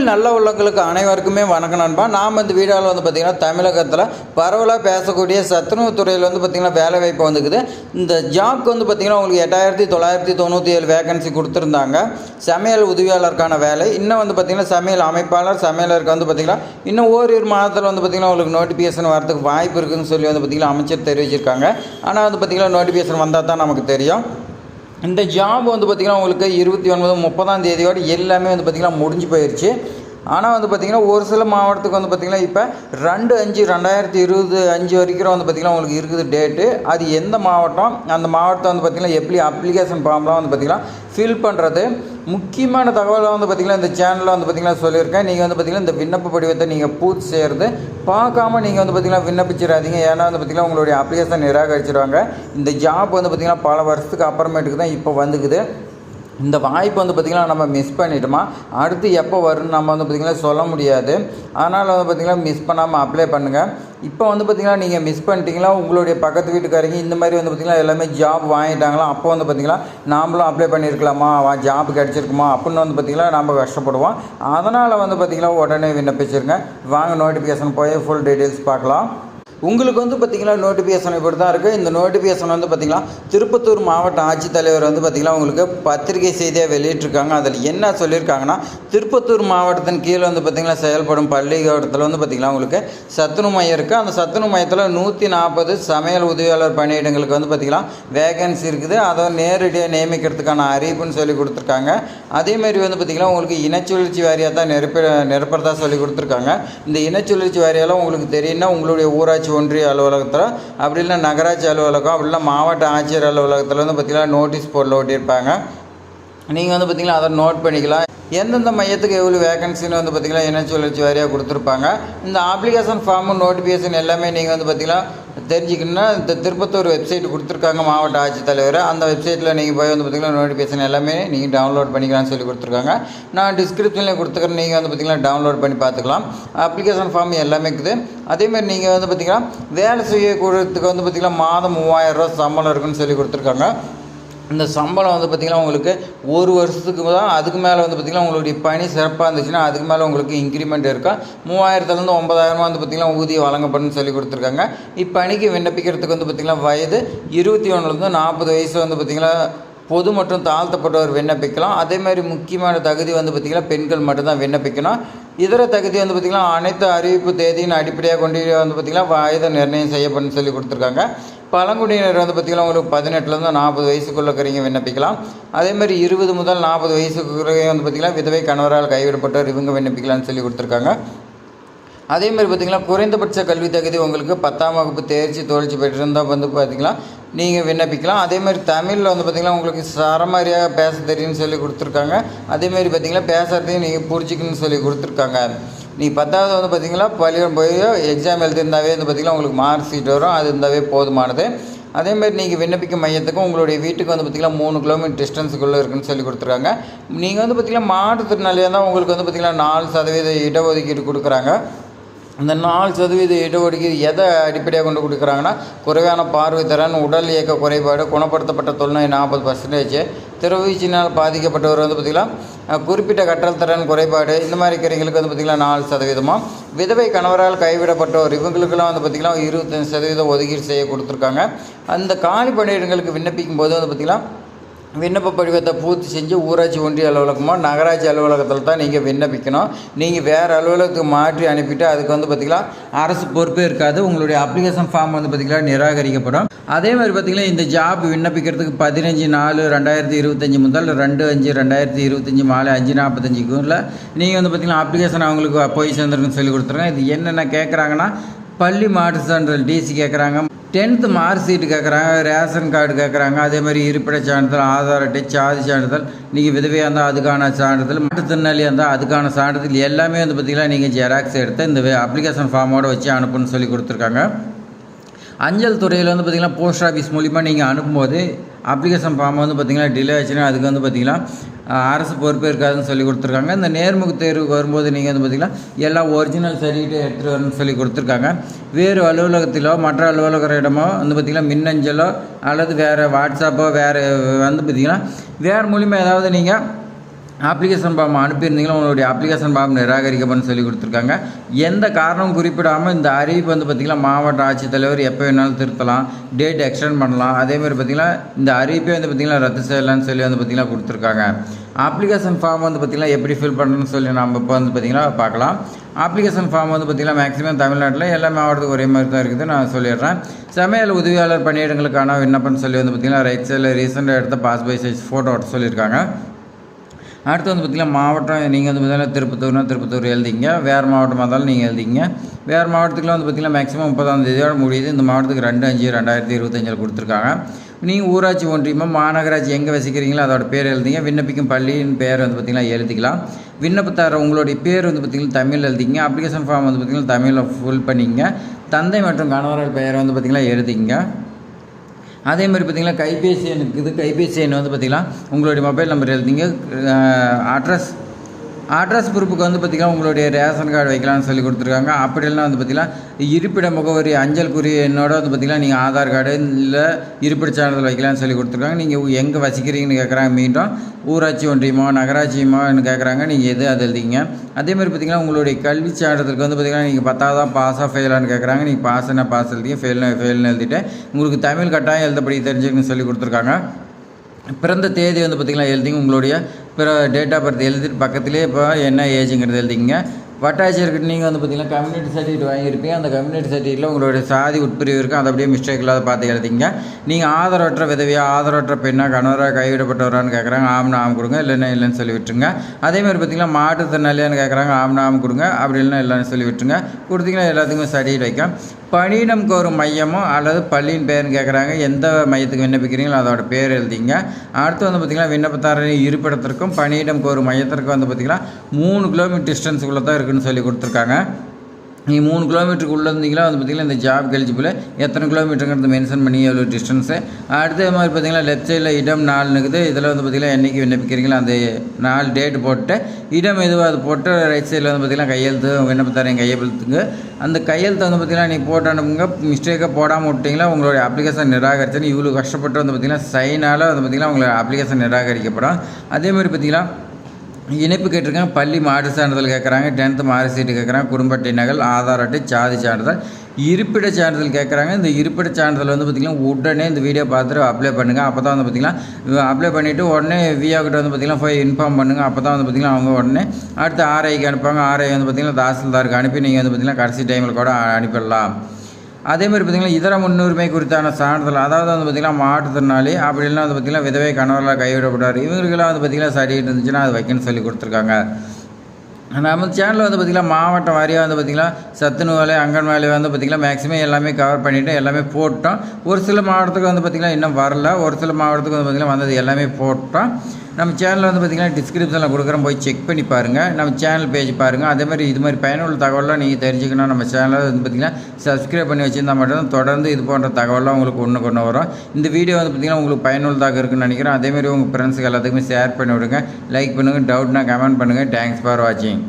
தமிழ் நல்ல உள்ளங்களுக்கு அனைவருக்குமே வணக்கம் நண்பா. நாம் இந்த வீடியோவில் வந்து பார்த்திங்கன்னா தமிழகத்தில் பரவலாக பேசக்கூடிய சத்துணவு துறையில் வந்து பார்த்திங்கன்னா வேலை வாய்ப்பு வந்துக்குது. இந்த ஜாப்க்கு வந்து பார்த்திங்கன்னா உங்களுக்கு எட்டாயிரத்தி தொள்ளாயிரத்தி தொண்ணூற்றி ஏழு வேகன்சி கொடுத்துருந்தாங்க. சமையல் உதவியாளருக்கான வேலை. இன்னும் வந்து பார்த்திங்கன்னா சமையல் அமைப்பாளர் சமையலருக்கு வந்து பார்த்திங்கன்னா இன்னும் ஓரிரு மாதத்தில் வந்து பார்த்திங்கன்னா உங்களுக்கு நோட்டிஃபிகேஷன் வரதுக்கு வாய்ப்பு இருக்குதுன்னு சொல்லி வந்து பார்த்திங்கன்னா அமைச்சர் தெரிவிச்சிருக்காங்க. ஆனால் வந்து பார்த்திங்கன்னா நோட்டிஃபிகேஷன் வந்தால் தான் நமக்கு தெரியும். இந்த ஜாப் வந்து பார்த்திங்கன்னா உங்களுக்கு இருபத்தி ஒன்பது முப்பதாம் தேதியோடு எல்லாமே வந்து பார்த்திங்கன்னா முடிஞ்சு போயிடுச்சு ஆனால் வந்து பார்த்திங்கன்னா ஒரு சில மாவட்டத்துக்கு வந்து பார்த்திங்கன்னா இப்போ ரெண்டு அஞ்சு ரெண்டாயிரத்தி இருபது அஞ்சு வரைக்கும் வந்து பார்த்திங்கன்னா உங்களுக்கு இருக்குது டேட்டு அது எந்த மாவட்டம் அந்த மாவட்டத்தை வந்து பார்த்திங்கன்னா எப்படி அப்ளிகேஷன் ஃபார்ம்லாம் வந்து பார்த்திங்கன்னா ஃபில் பண்ணுறது முக்கியமான தகவலை வந்து பார்த்திங்கன்னா இந்த சேனலில் வந்து பார்த்திங்கன்னா சொல்லியிருக்கேன் நீங்கள் வந்து பார்த்திங்கன்னா இந்த விண்ணப்ப படிவத்தை நீங்கள் பூர்த்தி செய்கிறது பார்க்காம நீங்கள் வந்து பார்த்திங்கன்னா விண்ணப்பிச்சிடாதீங்க ஏன்னா வந்து பார்த்திங்கன்னா உங்களுடைய அப்ளிகேஷன் நிராகரிச்சிடுவாங்க இந்த ஜாப் வந்து பார்த்திங்கன்னா பல வருஷத்துக்கு அப்புறமேட்டுக்கு தான் இப்போ வந்துக்குது இந்த வாய்ப்பு வந்து பார்த்திங்கன்னா நம்ம மிஸ் பண்ணிட்டோமா? அடுத்து எப்போ வரும்னு நம்ம வந்து பார்த்திங்கன்னா சொல்ல முடியாது. அதனால் வந்து பார்த்திங்கன்னா மிஸ் பண்ணாமல் அப்ளை பண்ணுங்கள் இப்போ வந்து பார்த்திங்கன்னா நீங்கள் மிஸ் பண்ணிட்டீங்களா? உங்களுடைய பக்கத்து வீட்டுக்காரங்க இந்த மாதிரி வந்து பார்த்திங்கன்னா எல்லாமே ஜாப் வாங்கிட்டாங்களா? அப்போ வந்து பார்த்திங்கன்னா நாமளும் அப்ளை பண்ணியிருக்கலாமா ஜாப் கிடச்சிருக்குமா? அப்படின்னு வந்து பார்த்திங்கன்னா நம்ம கஷ்டப்படுவோம். அதனால் வந்து பார்த்திங்கன்னா உடனே விண்ணப்பிச்சிருங்க. வாங்க நோட்டிஃபிகேஷன் போய் ஃபுல் டீட்டெயில்ஸ் பார்க்கலாம். உங்களுக்கு வந்து பார்த்திங்கன்னா நோட்டிஃபிகேஷன் இப்படி தான் இருக்குது இந்த நோட்டிஃபிகேஷன் வந்து பார்த்திங்கன்னா திருப்பத்தூர் மாவட்ட ஆட்சித்தலைவர் வந்து பார்த்திங்கன்னா உங்களுக்கு பத்திரிகை செய்தியாக வெளியிட்டிருக்காங்க. அதில் என்ன சொல்லியிருக்காங்கன்னா திருப்பத்தூர் மாவட்டத்தின் கீழே வந்து பார்த்திங்கன்னா செயல்படும் பள்ளிக்கூடத்தில் வந்து பார்த்திங்கன்னா உங்களுக்கு சத்துணவு மையம் இருக்குது அந்த சத்துணவு மையத்தில் நூற்றி நாற்பது சமையல் உதவியாளர் பணியிடங்களுக்கு வந்து பார்த்திங்கன்னா வேகன்சி இருக்குது. அதை நேரடியாக நியமிக்கிறதுக்கான அறிவிப்புன்னு சொல்லி கொடுத்துருக்காங்க. அதேமாதிரி வந்து பார்த்திங்கன்னா உங்களுக்கு இனச்சுழற்சி வாரியாக தான் நிரப்ப நிரப்புறதா சொல்லி கொடுத்துருக்காங்க. இந்த இனச்சுழற்சி வாரியால் உங்களுக்கு தெரியும்னா உங்களுடைய ஊராட்சி ஊராட்சி ஒன்றிய அலுவலகத்தில் அப்படி இல்லை நகராட்சி அலுவலகம் அப்படி இல்லை மாவட்ட ஆட்சியர் அலுவலகத்தில் வந்து பார்த்திங்கன்னா நோட்டீஸ் போர்டில் ஒட்டியிருப்பாங்க. நீங்கள் வந்து பார்த்திங்கன்னா அதை நோட் பண்ணிக்கலாம். எந்தெந்த மையத்துக்கு எவ்வளோ வேகன்சின்னு வந்து பார்த்திங்கன்னா என்ன சுழற்சி வாரியாக கொடுத்துருப்பாங்க. இந்த அப்ளிகேஷன் ஃபார்மு நோட்டிஃபிகேஷன் எல்லாமே நீங்கள் வந்து பார்த்திங்கன்னா தெரிஞ்சுக்கணுன்னா இந்த திருப்பத்தூர் வெப்சைட் கொடுத்துருக்காங்க மாவட்ட ஆட்சித்தலைவர். அந்த வெப்சைட்டில் நீங்கள் போய் வந்து பார்த்திங்கன்னா நோட்டிஃபிகேஷன் எல்லாமே நீங்கள் டவுன்லோட் பண்ணிக்கலாம்னு சொல்லி கொடுத்துருக்காங்க. நான் டிஸ்கிரிப்ஷனில் கொடுத்துக்கிறேன். நீங்கள் வந்து பார்த்திங்கன்னா டவுன்லோட் பண்ணி பார்த்துக்கலாம். அப்ளிகேஷன் ஃபார்ம் எல்லாமே இருக்குது. அதேமாதிரி நீங்கள் வந்து பார்த்திங்கன்னா வேலை செய்யக்கூடியதுக்கு வந்து பார்த்திங்கன்னா மாதம் மூவாயிரரூவா சம்பளம் இருக்குன்னு சொல்லி கொடுத்துருக்காங்க. இந்த சம்பளம் வந்து பார்த்திங்கன்னா உங்களுக்கு ஒரு வருஷத்துக்கு தான் அதுக்கு மேலே வந்து பார்த்திங்கன்னா உங்களுடைய பணி சிறப்பாக இருந்துச்சுன்னா அதுக்கு மேலே உங்களுக்கு இன்க்ரிமெண்ட் இருக்கும் மூவாயிரத்துலேருந்து ஒன்பதாயிரமா வந்து பார்த்திங்கன்னா ஊதியம் வழங்கப்படும்னு சொல்லி கொடுத்துருக்காங்க. இப்பணிக்கு விண்ணப்பிக்கிறதுக்கு வந்து பார்த்திங்கன்னா வயது இருபத்தி ஒன்றுலேருந்து நாற்பது வயசு வந்து பார்த்திங்கன்னா பொது மற்றும் தாழ்த்தப்பட்டவர் விண்ணப்பிக்கலாம். அதே மாதிரி முக்கியமான தகுதி வந்து பார்த்திங்கன்னா பெண்கள் மட்டும்தான் விண்ணப்பிக்கணும். இதர தகுதி வந்து பார்த்திங்கன்னா அனைத்து அறிவிப்பு தேதியின் அடிப்படையாக கொண்டு வந்து பார்த்திங்கன்னா வயது நிர்ணயம் செய்யப்படும் சொல்லி கொடுத்துருக்காங்க. பழங்குடியினர் வந்து பார்த்திங்கன்னா உங்களுக்கு பதினெட்டுலேருந்து நாற்பது வயசுக்குள்ள இருக்கிறவங்க விண்ணப்பிக்கலாம். அதே மாதிரி இருபது முதல் நாற்பது வயசுக்கு வந்து பார்த்திங்கன்னா விதவை கணவரால் கைவிடப்பட்டவர் இவங்க விண்ணப்பிக்கலாம்னு சொல்லி கொடுத்துருக்காங்க. அதே மாதிரி பார்த்திங்கன்னா குறைந்தபட்ச கல்வி தகுதி உங்களுக்கு பத்தாம் வகுப்பு தேர்ச்சி தோழ்ச்சி பெற்றிருந்தால் வந்து பார்த்திங்கன்னா நீங்கள் விண்ணப்பிக்கலாம். அதே மாதிரி தமிழில் வந்து பார்த்திங்கன்னா உங்களுக்கு சரமாரியாக பேச தெரியும்னு சொல்லி கொடுத்துருக்காங்க. அதேமாதிரி பார்த்திங்கன்னா பேசுகிறதையும் நீங்கள் புரிஞ்சிக்கணும்னு சொல்லி கொடுத்துருக்காங்க. நீ பத்தாவது வந்து பார்த்திங்கன்னா பள்ளிக்கூடம் போய் எக்ஸாம் எழுதியிருந்தாவே வந்து பார்த்திங்கன்னா உங்களுக்கு மார்க் ஷீட் வரும் அது இருந்தாவே போதுமானது. அதேமாதிரி நீங்கள் விண்ணப்பிக்கும் மையத்துக்கும் உங்களுடைய வீட்டுக்கு வந்து பார்த்திங்கன்னா மூணு கிலோமீட்டர் டிஸ்டன்ஸுக்குள்ளே இருக்குன்னு சொல்லி கொடுத்துருக்காங்க. நீங்கள் வந்து பார்த்திங்கன்னா மாற்றுத்திறனாளியாக தான் உங்களுக்கு வந்து பார்த்திங்கன்னா நாலு சதவீத இடஒதுக்கீடு கொடுக்குறாங்க. இந்த நாலு சதவீத இடஒதுக்கீடு எதை அடிப்படையாக கொண்டு கொடுக்குறாங்கன்னா குறைவான பார்வை திறன் உடல் இயக்க குறைபாடு குணப்படுத்தப்பட்ட தொழில்நோய் நாற்பது பர்சன்டேஜ் திருவீச்சினால் பாதிக்கப்பட்டவர் வந்து பார்த்திங்கன்னா குறிப்பிட்ட கற்றல் திறன் குறைபாடு இந்த மாதிரி இருக்கிறவங்களுக்கு வந்து பார்த்திங்கன்னா நாலு சதவீதமும் விதவை கணவரால் கைவிடப்பட்டோர் இவங்களுக்கெல்லாம் வந்து பார்த்திங்கன்னா இருபத்தஞ்சு சதவீதம் ஒதுக்கீடு செய்ய கொடுத்துருக்காங்க. அந்த காலி பணியிடங்களுக்கு விண்ணப்பிக்கும் போது வந்து பார்த்திங்கன்னா விண்ணப்ப படிவத்தை பூர்த்தி செஞ்சு ஊராட்சி ஒன்றிய அலுவலகமோ நகராட்சி அலுவலகத்தில் தான் நீங்கள் விண்ணப்பிக்கணும். நீங்கள் வேறு அலுவலகத்துக்கு மாற்றி அனுப்பிட்டு அதுக்கு வந்து பார்த்திங்கன்னா அரசு பொறுப்பே இருக்காது. உங்களுடைய அப்ளிகேஷன் ஃபார்ம் வந்து பார்த்திங்கன்னா நிராகரிக்கப்படும். அதே மாதிரி பார்த்திங்கன்னா இந்த ஜாப் விண்ணப்பிக்கிறதுக்கு பதினஞ்சு நாலு ரெண்டாயிரத்தி இருபத்தஞ்சி முதல் ரெண்டு அஞ்சு ரெண்டாயிரத்தி இருபத்தஞ்சி மாலை அஞ்சு நாற்பத்தஞ்சுக்குள்ள நீங்கள் வந்து பார்த்திங்கன்னா அப்ளிகேஷன் அவங்களுக்கு போய் சேர்ந்துருக்குன்னு சொல்லி கொடுத்துருங்க. இது என்னென்ன கேட்குறாங்கன்னா பள்ளி மாற்று சான்றிதழ் டிசி கேட்குறாங்க டென்த்து மார்க் ஷீட்டு கேட்குறாங்க ரேஷன் கார்டு கேட்குறாங்க அதே மாதிரி இருப்பிட சான்றிதழ் ஆதார் அட்டை சாதி சான்றிதழ் நீங்கள் விதவையாக இருந்தால் அதுக்கான சான்றிதழ் மாற்றுத்திறனாளியாக இருந்தால் அதுக்கான சான்றிதழ் எல்லாமே வந்து பார்த்திங்கன்னா நீங்கள் ஜெராக்ஸ் எடுத்து இந்த அப்ளிகேஷன் ஃபார்மோடு வச்சு அனுப்புன்னு சொல்லி கொடுத்துருக்காங்க. அஞ்சல் துறையில் வந்து பார்த்திங்கன்னா போஸ்ட் ஆஃபீஸ் மூலிமா நீங்கள் அனுப்பும்போது அப்ளிகேஷன் ஃபார்ம் வந்து பார்த்திங்கன்னா டிலே ஆச்சுன்னா அதுக்கு வந்து பார்த்திங்கன்னா அரசு பொறுப்பே இருக்காதுன்னு சொல்லி கொடுத்துருக்காங்க. இந்த நேர்முக தேர்வுக்கு வரும்போது நீங்கள் வந்து பார்த்திங்கன்னா எல்லாம் ஒரிஜினல் சர்டிஃபிகேட் எடுத்துகிட்டு வரணும்னு சொல்லி கொடுத்துருக்காங்க. வேறு அலுவலகத்திலோ மற்ற அலுவலகரிடமோ வந்து பார்த்திங்கன்னா மின்னஞ்சலோ அல்லது வேறு வாட்ஸ்அப்போ வேறு வந்து பார்த்திங்கன்னா வேறு மூலிமா ஏதாவது நீங்கள் அப்ளிகேஷன் ஃபார்ம் அனுப்பியிருந்தீங்களோ? உங்களுடைய அப்ளிகேஷன் ஃபார்ம் நிராகரிக்கப்படும் சொல்லி கொடுத்துருக்காங்க. எந்த காரணமும் குறிப்பிடாமல் இந்த அறிவிப்பு வந்து பார்த்திங்கன்னா மாவட்ட ஆட்சித்தலைவர் எப்போ வேணாலும் திருத்தலாம் டேட் எக்ஸ்டெண்ட் பண்ணலாம். அதேமாதிரி பார்த்திங்கன்னா இந்த அறிவிப்பே வந்து பார்த்திங்கன்னா ரத்து செய்யலாம்னு சொல்லி வந்து பார்த்திங்கன்னா கொடுத்துருக்காங்க. அப்ளிகேஷன் ஃபார்ம் வந்து பார்த்திங்கன்னா எப்படி ஃபில் பண்ணணும்னு சொல்லி நம்ம இப்போ வந்து பார்த்திங்கன்னா பார்க்கலாம். அப்ளிகேஷன் ஃபார்ம் வந்து பார்த்திங்கன்னா மேக்ஸிமம் தமிழ்நாட்டில் எல்லா மாவட்டத்துக்கும் ஒரே மாதிரி தான் இருக்குது. நான் சொல்லிடுறேன். சமையல் உதவியாளர் பணியிடங்களுக்கான விண்ணப்பம்னு சொல்லி வந்து பார்த்திங்கன்னா ரைட் சைடில் ரீசெண்டாக எடுத்த பாஸ்போர்ட் சைஸ் ஃபோட்டோ எடுத்து சொல்லியிருக்காங்க. அடுத்து வந்து பார்த்திங்கன்னா மாவட்டம் நீங்கள் வந்து பார்த்திங்கன்னா திருப்பத்தூர்னா திருப்பத்தூர் எழுதிங்க. வேறு மாவட்டமாக இருந்தாலும் நீங்கள் எழுதிங்க. வேறு மாவட்டத்துக்குலாம் வந்து பார்த்திங்கன்னா மேக்ஸிமம் முப்பதாம் தேதியோட முடியுது. இந்த மாவட்டத்துக்கு ரெண்டு அஞ்சு ரெண்டாயிரத்தி இருபத்தஞ்சில் கொடுத்துருக்காங்க. நீங்கள் ஊராட்சி ஒன்றியமாக மாநகராட்சி எங்கே வசிக்கிறீங்களோ அதோட பேர் எழுதிங்க. விண்ணப்பிக்கும் பள்ளியின் பேர் வந்து பார்த்திங்கன்னா எழுதிக்கலாம். விண்ணப்பத்தார உங்களுடைய பேர் வந்து பார்த்திங்கன்னா தமிழ் எழுதிங்க. அப்ளிகேஷன் ஃபார்ம் வந்து பார்த்திங்கன்னா தமிழில் ஃபுல் பண்ணிங்க. தந்தை மற்றும் கணவர்கள் பெயரை வந்து பார்த்திங்கன்னா எழுதிங்க. அதே மாதிரி பார்த்திங்கன்னா கைபேசி எண் இருக்குது. கைபேசி எண் வந்து பார்த்திங்கன்னா உங்களுடைய மொபைல் நம்பர் எழுதிங்க அட்ரஸ் அட்ரஸ் ப்ரூஃபுக்கு வந்து பார்த்திங்கன்னா உங்களுடைய ரேஷன் கார்டு வைக்கலாம்னு சொல்லி கொடுத்துருக்காங்க. அப்படிலாம் வந்து பார்த்திங்கன்னா இருப்பிட முகவரி அஞ்சல் குறி என்னோட வந்து பார்த்திங்கன்னா நீங்கள் ஆதார் கார்டு இல்லை இருப்பிட சான்றிதழ் வைக்கலாம்னு சொல்லி கொடுத்துருக்காங்க. நீங்கள் எங்கே வசிக்கிறீங்கன்னு கேட்குறாங்க மீண்டும். ஊராட்சி ஒன்றியமோ நகராட்சியமோன்னு கேட்குறாங்க நீங்கள் எது அது எழுதிங்க அதே மாதிரி பார்த்திங்கன்னா உங்களுடைய கல்வி சான்றிதழுக்கு வந்து பார்த்திங்கன்னா நீங்கள் பத்தாவது பாஸாக ஃபெயிலான்னு கேட்குறாங்க நீங்கள் பாஸ்னா பாஸ் எழுதிங்க ஃபெயில்னு ஃபெயில்னு எழுதிட்டு உங்களுக்கு தமிழ் கட்டாயம் எழுதப்படி தெரிஞ்சுக்கணும்னு சொல்லி கொடுத்துருக்காங்க. பிறந்த தேதி வந்து பார்த்திங்கன்னா எழுதிங்க. உங்களுடைய பிற டேட் ஆஃப் பர்த் எழுதிட்டு பக்கத்துலேயே இப்போ என்ன ஏஜுங்கிறது எழுதிங்க வட்டாட்சியர்கிட்ட நீங்கள் வந்து பார்த்திங்கன்னா கம்யூனிட்டி சர்டிஃபிகேட் வாங்கியிருப்பீங்க. அந்த கம்யூனிட்டி சர்டிஃபிகேட்டில் உங்களுடைய சாதி உட்பிரிவு இருக்கும் அதை அப்படியே மிஸ்டேக் இல்லாத பார்த்து எழுதிங்க நீங்கள் ஆதரவற்ற விதவியாக ஆதரவற்ற பெண்ணாக கணவராக கைவிடப்பட்டவரான்னு கேட்குறாங்க ஆம்னா ஆம் கொடுங்க. இல்லைன்னா இல்லைன்னு சொல்லி விட்டுருங்க அதேமாதிரி பார்த்திங்கன்னா மாற்றுத்திறனாளியான்னு கேட்குறாங்க ஆம்னா ஆம் கொடுங்க. அப்படி இல்லைன்னா இல்லைன்னு சொல்லி விட்டுருங்க கொடுத்தீங்கன்னா எல்லாத்துக்குமே சர்டிஃபிகேட் வைக்கும் பணியிடம் கோரும் மையமோ அல்லது பள்ளியின் பேர்னு கேட்குறாங்க எந்த மையத்துக்கு விண்ணப்பிக்கிறீங்களோ அதோட பேர் எழுதிங்க. அடுத்து வந்து பார்த்திங்கன்னா விண்ணப்பத்தாரின் இருப்பிடத்திற்கும் பணியிடம் கோரும் மையத்திற்கும் வந்து பார்த்திங்கன்னா மூணு கிலோமீட்டர் டிஸ்டன்ஸுக்குள்ளே தான் இருக்குன்னு சொல்லி கொடுத்துருக்காங்க. நீங்கள் மூணு கிலோமீட்டருக்கு உள்ளே இருந்தீங்களா? வந்து பார்த்திங்கன்னா இந்த ஜாப் எலிஜிபிள் எத்தனை கிலோமீட்டருங்கிறது மென்ஷன் பண்ணி எவ்வளோ டிஸ்டன்ஸு அடுத்த மாதிரி பார்த்திங்கன்னா லெஃப்ட் சைடில் இடம் நாலு இருக்குது இதில் வந்து பார்த்திங்கன்னா என்றைக்கு விண்ணப்பிக்கிறீங்களோ அந்த நாலு டேட் போட்டு இடம் எதுவாக அது போட்டு ரைட் சைடில் வந்து பார்த்திங்கன்னா கையெழுத்து விண்ணப்பத்தாரையும் கையெழுத்துங்க. அந்த கையெழுத்தை வந்து பார்த்திங்கன்னா நீங்கள் போட்டு அனுப்புங்க. மிஸ்டேக்காக போடாமல் விட்டிங்களா உங்களுடைய அப்ளிகேஷன் நிராகரிச்சுன்னு இவ்வளோ கஷ்டப்பட்டு வந்து பார்த்திங்கன்னா சைனால் வந்து பார்த்திங்கன்னா உங்களோட அப்ளிகேஷன் நிராகரிக்கப்படும். அதே மாதிரி பார்த்திங்கன்னா இணைப்பு கேட்டிருக்காங்க பள்ளி மாற்று சான்றிதழ் கேட்குறாங்க. டென்த்து மார்க் சீட்டு கேட்குறாங்க. குடும்ப அட்டை நகல் ஆதார் அட்டை சாதி சான்றிதழ். இருப்பிட சான்றிதழ் கேட்குறாங்க. இந்த இருப்பிட சான்றிதழ் வந்து பார்த்திங்கன்னா உடனே இந்த வீடியோ பார்த்துட்டு அப்ளை பண்ணுங்கள் அப்போ தான் வந்து பார்த்திங்கன்னா அப்ளை பண்ணிவிட்டு உடனே விஆ கிட்ட வந்து பார்த்திங்கன்னா போய் இன்ஃபார்ம் பண்ணுங்கள் அப்போ தான் வந்து பார்த்திங்கன்னா அவங்க உடனே அடுத்து ஆர்ஐக்கு அனுப்புவாங்க. ஆர்ஐ வந்து பார்த்திங்கன்னா தாசில்தாருக்கு அனுப்பி நீங்கள் வந்து பார்த்திங்கன்னா கடைசி டைமில் கூட அனுப்பிடலாம். அதே மாதிரி பார்த்திங்கன்னா இதர முன்னுரிமை குறித்தான சான்றிதழ் அதாவது வந்து பார்த்திங்கன்னா மாற்றுத்திறனாளி அப்படி இல்லைனா வந்து பார்த்திங்கன்னா விதவை கணவர்களாக கைவிடப்பட்டார் இவங்களுக்கெல்லாம் வந்து பார்த்திங்கன்னா சரிட்டு இருந்துச்சுன்னா அது வைக்கணும்னு சொல்லி கொடுத்துருக்காங்க. நம்ம சேனலில் வந்து பார்த்திங்கன்னா மாவட்டம் வாரியாக வந்து பார்த்திங்கன்னா சத்துணவு அங்கன்வாடி வந்து பார்த்திங்கன்னா மேக்ஸிமம் எல்லாமே கவர் பண்ணிவிட்டு எல்லாமே போட்டோம். ஒரு சில மாவட்டத்துக்கு வந்து பார்த்திங்கன்னா இன்னும் வரல. ஒரு சில மாவட்டத்துக்கு வந்து பார்த்திங்கன்னா வந்தது எல்லாமே போட்டோம். நம்ம சேனலில் வந்து பார்த்திங்கன்னா டிஸ்கிரிப்ஷனில் கொடுக்குறோம் போய் செக் பண்ணி பாருங்கள் நம்ம சேனல் பேஜ் பாருங்கள் அதேமாதிரி இது மாதிரி பயனுள்ள தகவலாம் நீங்கள் தெரிஞ்சுக்கணும். நம்ம சேனலில் வந்து பார்த்திங்கன்னா சப்ஸ்கிரைப் பண்ணி வச்சுருந்தா மட்டும் தொடர்ந்து இது போன்ற தகவலாம் உங்களுக்கு ஒன்று கொண்டு வரும். இந்த வீடியோ வந்து பார்த்திங்கன்னா உங்களுக்கு பயனுள்ளதாக இருக்குன்னு நினைக்கிறேன். அதேமாதிரி உங்கள் ஃப்ரெண்ட்ஸுக்கு எல்லாத்துக்குமே ஷேர் பண்ணி விடுங்க. லைக் பண்ணுங்கள் டவுட்னா கமெண்ட் பண்ணுங்கள் தேங்க்ஸ் ஃபார் வாட்சிங்